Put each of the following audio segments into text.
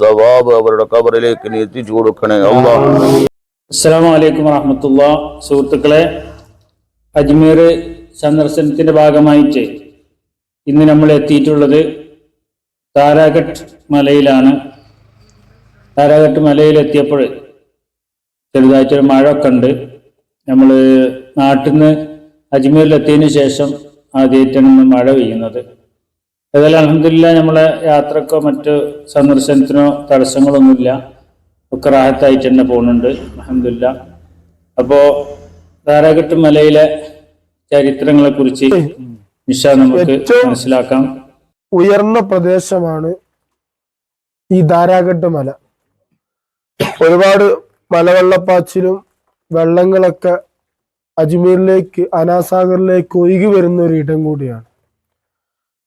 സവാബ് അവരുടെ കബറിലേക്ക് നീ എത്തിച്ചു കൊടുക്കണേ. അള്ളാ. അസ്സാം വലൈക്കും വറഹമത്തുള്ള. സുഹൃത്തുക്കളെ അജ്മീർ സന്ദർശനത്തിന്റെ ഭാഗമായിട്ട് ഇന്ന് നമ്മൾ എത്തിയിട്ടുള്ളത് താരാഘട്ട് മലയിലാണ്. താരാഘട്ട് മലയിൽ എത്തിയപ്പോൾ ചെറുതായിട്ടൊരു മഴ ഒക്കെ ഉണ്ട്. നമ്മൾ നാട്ടിൽ നിന്ന് അജ്മീറിലെത്തിയതിന് ശേഷം ആദ്യമായിട്ടാണ് മഴ പെയ്യുന്നത്. ഏതായാലും അലഹമില്ല നമ്മളെ യാത്രക്കോ മറ്റ് സന്ദർശനത്തിനോ തടസ്സങ്ങളൊന്നുമില്ല. ഒക്കെ റാഹത്തായിട്ട് തന്നെ പോകുന്നുണ്ട്. അലഹമില്ല അപ്പോ ധാരാഘട്ട് മലയിലെ ചരിത്രങ്ങളെ കുറിച്ച് നിഷ നമുക്ക് മനസ്സിലാക്കാം. ഉയർന്ന പ്രദേശമാണ് ഈ ധാരാഘട്ട് മല. ഒരുപാട് മലവെള്ളപ്പാച്ചിലും വെള്ളങ്ങളൊക്കെ അജ്മീറിലേക്ക് അനാസാഗറിലേക്ക് ഒഴുകി വരുന്ന ഒരു ഇടം കൂടിയാണ്.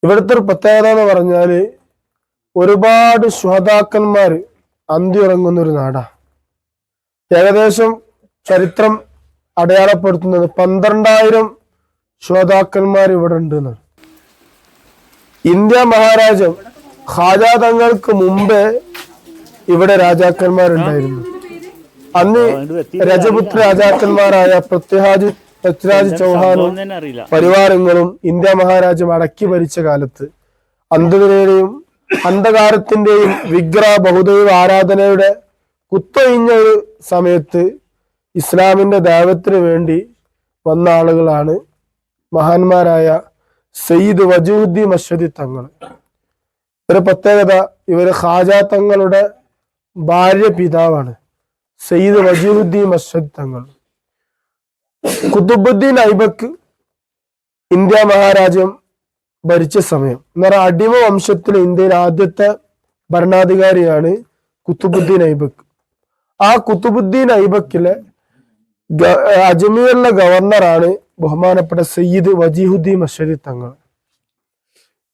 ഇവിടുത്തെ ഒരു പ്രത്യേകത എന്ന് പറഞ്ഞാൽ ഒരുപാട് ശ്രോതാക്കന്മാർ അന്തിയുറങ്ങുന്ന ഒരു നാടാണ് ഏകദേശം ചരിത്രം അടയാളപ്പെടുത്തുന്നത് പന്ത്രണ്ടായിരം ശ്രോതാക്കന്മാർ ഇവിടെ ഉണ്ട് എന്നാണ് ഇന്ത്യ മഹാരാജം ഖാജാ തങ്ങൾക്ക് മുമ്പേ ഇവിടെ രാജാക്കന്മാരുണ്ടായിരുന്നു. അന്ന് രജപുത്ര രാജാക്കന്മാരായ പൃഥ്വിരാജ് പൃഥ്വിരാജ് ചൗഹാനും പരിവാരങ്ങളും ഇന്ത്യ മഹാരാജ്യം അടക്കി ഭരിച്ച കാലത്ത് അന്ധതയുടെയും അന്ധകാരത്തിന്റെയും വിഗ്രഹ ബഹുദൈവ ആരാധനയുടെ കുത്തൊഴിഞ്ഞ ഒരു സമയത്ത് ഇസ്ലാമിന്റെ ദൈവത്തിന് വേണ്ടി വന്ന ആളുകളാണ് മഹാന്മാരായ സയ്യിദ് വജൂദ്ദീൻ അശ്വതി തങ്ങൾ. ഒരു പ്രത്യേകത ഇവർ ഖാജ തങ്ങളുടെ ഭാര്യ പിതാവാണ് സയ്യിദ് വജീറുദ്ദീൻ അശ്വതി തങ്ങൾ. കുത്തുബുദ്ദീൻ ഐബക്ക് ഇന്ത്യ മഹാരാജ്യം ഭരിച്ച സമയം. എന്ന് പറഞ്ഞാൽ അടിമ വംശത്തിലെ ഇന്ത്യയിലെ ആദ്യത്തെ ഭരണാധികാരിയാണ് കുത്തുബുദ്ദീൻ ഐബക്ക് ആ കുത്തുബുദ്ദീൻ ഐബക്കിലെ അജ്മീറിലെ ഗവർണറാണ് ബഹുമാനപ്പെട്ട സയ്യിദ് വജീഹുദ്ദീൻ മഷരി തങ്ങൾ.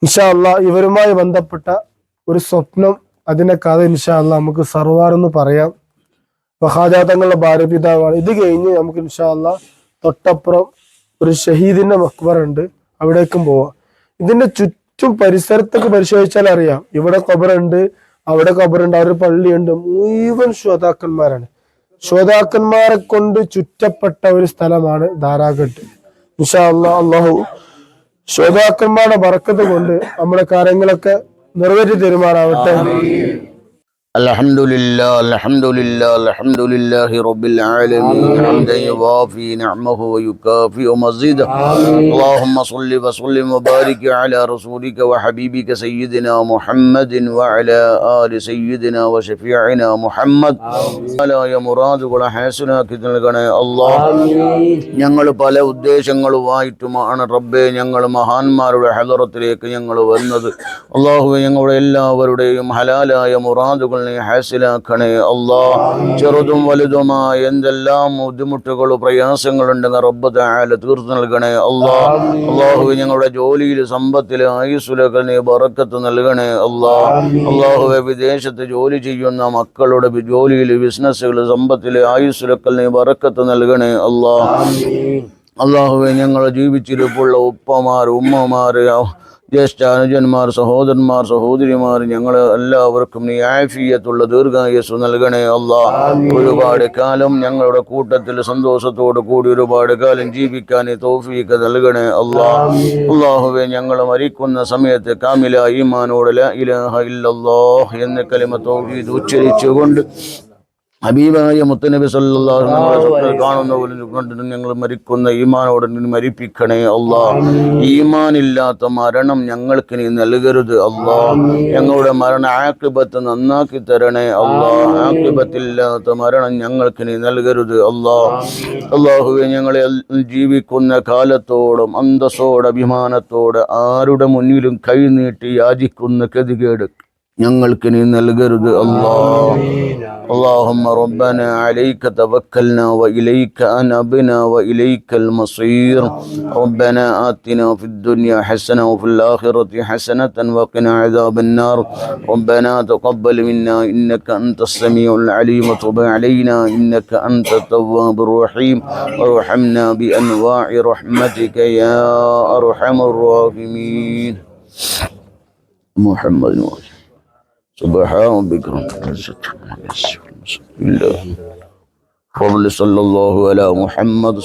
ഇൻഷാ അല്ല ഇവരുമായി ബന്ധപ്പെട്ട ഒരു സ്വപ്നം അതിന്റെ കഥ ഇൻഷാ അല്ല നമുക്ക് സർവാർ എന്ന് പറയാം. മഹാജാതങ്ങളുടെ ഭാര്യ പിതാവാണ് ഇത് കഴിഞ്ഞ് നമുക്ക് ഇൻഷാ അല്ലാ തൊട്ടപ്പുറം ഒരു ഷഹീദിന്റെ മക്ബർ ഉണ്ട്. അവിടേക്കും പോവാം. ഇതിന്റെ ചുറ്റും പരിസരത്തൊക്കെ പരിശോധിച്ചാൽ അറിയാം. ഇവിടെ കബറുണ്ട് അവിടെ കബറുണ്ട് ഒരു പള്ളിയുണ്ട്. മുഴുവൻ ശ്രോതാക്കന്മാരാണ്. ശ്രോതാക്കന്മാരെ കൊണ്ട് ചുറ്റപ്പെട്ട ഒരു സ്ഥലമാണ് ധാരാഘട്ട്. അല്ലാ അള്ളാഹു ശ്രോതാക്കന്മാരുടെ വറക്കത്ത് കൊണ്ട് നമ്മുടെ കാര്യങ്ങളൊക്കെ നിറവേറ്റി തരുമാറാവട്ടെ. الحمد لله الحمد لله الحمد لله رب العالمين حمدا يوافي نعمه ويكافئ مزيده اللهم صل وسلم وبارك على رسولك وحبيبك سيدنا محمد وعلى آل سيدنا وشفيعنا محمد ായ മുറാദുകളെ ഹാസനാക്കി നൽകണേ അള്ളാഹ് ഞങ്ങൾ പല ഉദ്ദേശങ്ങളുമായിട്ടുമാണ് റബ്ബെ ഞങ്ങൾ മഹാന്മാരുടെ ഹലറത്തിലേക്ക് ഞങ്ങൾ വന്നത് അള്ളാഹുവെ ഞങ്ങളുടെ എല്ലാവരുടെയും ഹലാലായ മുറാദുകൾ നീ ഹാസിലാക്കണേ. അള്ളാ ചെറുതും വലുതുമായ എന്തെല്ലാം ബുദ്ധിമുട്ടുകളും പ്രയാസങ്ങളുണ്ടെന്ന് റബ്ബ് താല തീർത്തു നൽകണേ. അള്ളാ അള്ളാഹു ഞങ്ങളുടെ ജോലിയിൽ സമ്പത്തിൽ ആയുസുലകൾ നീ ബറക്കത്ത് നൽകണേ. അള്ളാ അള്ളാഹുവെ വിദേശത്ത് ജോലി ചെയ്യുന്ന മക്കളുടെ ജോലിയിൽ ബിസിനസ്സുകൾ സമ്പത്തിൽ ആയുസുലക്കൽ നീ ബറക്കത്ത് നൽകണേ. അള്ളാ അള്ളാഹുവെ ഞങ്ങൾ ജീവിച്ചിരിപ്പുള്ള ഉപ്പമാർ ഉമ്മമാർ ജ്യേഷ്ഠ അനുജന്മാർ സഹോദരന്മാർ സഹോദരിമാർ ഞങ്ങൾ എല്ലാവർക്കും നീ ആഫിയത്തുള്ള ദീർഘായുസ് നൽകണേ അല്ല. ഒരുപാട് കാലം ഞങ്ങളുടെ കൂട്ടത്തിൽ സന്തോഷത്തോട് കൂടി ഒരുപാട് കാലം ജീവിക്കാൻ തോഫീക്ക് നൽകണേ അല്ലാ. അള്ളാഹുവെ ഞങ്ങൾ മരിക്കുന്ന സമയത്ത് കാമില ഈമാനോട് ഇലഹ ഇല്ലല്ലാഹ് എന്ന കലിമ തൗഹീദ് ഉച്ചരിച്ചുകൊണ്ട് ഹബീബായ മുത്തനബി സ്വപ്നം കാണുന്ന പോലെ കണ്ടിട്ട് ഞങ്ങൾ മരിക്കുന്ന ഈമാനോട് മരിപ്പിക്കണേ അള്ളാ. ഈമാനില്ലാത്ത മരണം ഞങ്ങൾക്ക് നീ നൽകരുത് അള്ളാ. ഞങ്ങളുടെ മരണ ആക്ബത്ത് നന്നാക്കി തരണേ അള്ളാ. ആക്ബത്തില്ലാത്ത മരണം ഞങ്ങൾക്ക് നീ നൽകരുത് അള്ളാ. അള്ളാഹുവെ ഞങ്ങളെ ജീവിക്കുന്ന കാലത്തോടും അന്തസ്സോടെ അഭിമാനത്തോടെ ആരുടെ മുന്നിലും കൈനീട്ടി യാചിക്കുന്ന ഗതികേട് ഞങ്ങൾക്ക് നീ നൽകരുത് അല്ലാ اللهم ربنا عليك توكلنا وإليك أنبنا وإليك المصير ربنا آتنا في الدنيا حسنة وفي الآخرة حسنة وقنا عذاب النار ربنا تقبل منا إنك أنت السميع العليم وتب علينا إنك أنت التواب الرحيم وارحمنا بأنواع رحمتك يا أرحم الراحمين محمد وآله سبحان ربك رب العزة عما يصفون الله فضل صلى الله على محمد